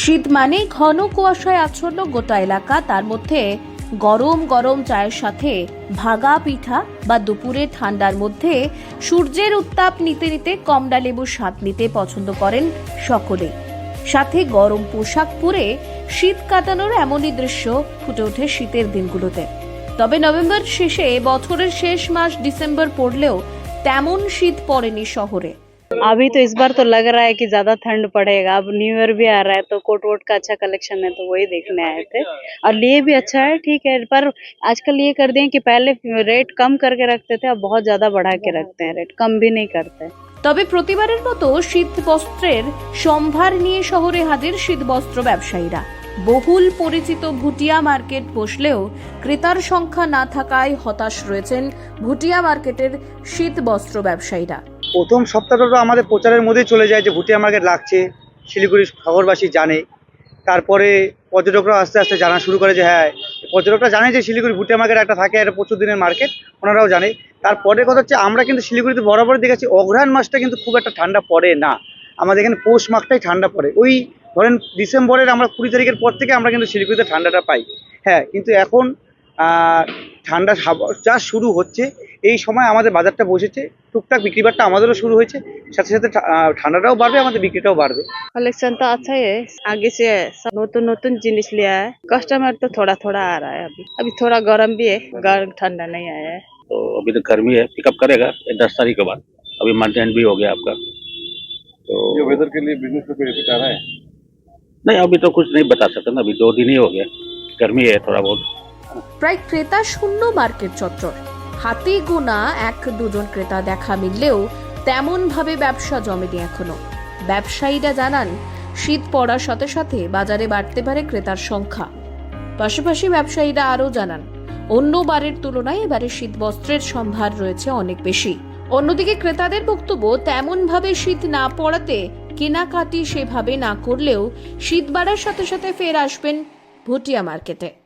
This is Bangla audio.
শীত মানে ঘন কুয়াশায় আচ্ছন্ন গোটা এলাকা। তার মধ্যে গরম গরম চায়ের সাথে ভাগা পিঠা বা দুপুরে ঠান্ডার মধ্যে সূর্যের উত্তাপ নিতে নিতে কমলা লেবুর স্বাদ নিতে পছন্দ করেন সকলে। সাথে গরম পোশাক পরে শীত কাটানোর এমনই দৃশ্য ফুটে ওঠে শীতের দিনগুলোতে। তবে নভেম্বর শেষে বছরের শেষ মাস ডিসেম্বর পড়লেও তেমন শীত পড়েনি শহরে। अभी तो इस बार तो लग रहा है कि ज्यादा ठंड पड़ेगा अब न्यू ईयर भी आ रहा है तो कोट वोट का अच्छा कलेक्शन है तो वही देखने आए थे और लिए भी अच्छा है ठीक है पर आजकल ये कर दिए कि पहले रेट कम करके रखते थे अब बहुत ज्यादा बढ़ा के रखते हैं रेट कम भी नहीं करते তবে প্রতিবারের মতো শীত বস্ত্রের সম্ভার নিয়ে শহরে হাজির শীত বস্ত্র ব্যবসায়ীরা বহুল পরিচিত ভুটিয়া মার্কেট বসলেও ক্রেতার সংখ্যা না থাকায় হতাশ রয়েছেন ভুটিয়া মার্কেটের শীত বস্ত্র ব্যবসায়ীরা প্রথম সপ্তাহটা তো আমাদের প্রচারের মধ্যেই চলে যায় যে ভুটিয়া মার্কেট লাগছে শিলিগুড়ি শহরবাসী জানে। তারপরে পর্যটকরা আস্তে আস্তে জানা শুরু করে যে হ্যাঁ পর্যটকরা জানে যে শিলিগুড়ি ভুটিয়া মার্কেট একটা থাকে একটা প্রচুর দিনের মার্কেট, ওনারাও জানে। তারপরে কথা হচ্ছে আমরা কিন্তু শিলিগুড়িতে বরাবর দেখেছি, অঘ্রাণ মাসটা কিন্তু খুব একটা ঠান্ডা পড়ে না। আমাদের এখানে পৌষ মাঘটাই ঠান্ডা পড়ে। ওই ধরেন ডিসেম্বরের আমরা কুড়ি তারিখের পর থেকে আমরা কিন্তু শিলিগুড়িতে ঠান্ডাটা পাই। হ্যাঁ কিন্তু এখন ঠান্ডা যা শুরু হচ্ছে এই সময় আমাদের বাজারটা বসেছে টুকটাক বিক্রিবারটা আমাদেরও শুরু হয়েছে সাথে সাথে ठा- আহ, ঠান্ডাটাও বাড়বে আমাদের বিক্রিটাও বাড়বে कलेक्शन तो अच्छा ही है आगे से सब नतून नतून जिनिस लिया है कस्टमर तो थोड़ा थोड़ा आ रहा है अभी अभी थोड़ा गर्म भी है गर्म ठंडा नहीं आया है तो अभी तो गर्मी है पिकअप करेगा ये दस तारीख के बाद अभी मंथ एंड भी हो गया आपका तो ये वेदर के लिए बिजनेस पे कोई इफेक्ट आ रहा है नहीं अभी तो कुछ नहीं बता सकते ना अभी दो दिन ही हो गया गर्मी है थोड़ा बहुत প্রায় ক্রেতা শূন্য মার্কেট চত্বর হাতে, গোনা এক দুজন ক্রেতা দেখা মিললেও তেমন ভাবে ব্যবসা জমেনি এখনও। ব্যবসায়ীরা জানান, শীত পড়ার সাথে সাথে বাজারে বাড়তে পারে ক্রেতার সংখ্যা। পাশাপাশি ব্যবসায়ীরা আরও জানান, অন্য বারের তুলনায় এবারে শীত বস্ত্রের সম্ভার রয়েছে অনেক বেশি। অন্যদিকে ক্রেতাদের বক্তব্য তেমন ভাবে শীত না পড়াতে কেনাকাটি সেভাবে না করলেও শীত বাড়ার সাথে সাথে ফের আসবেন ভুটিয়া মার্কেটে।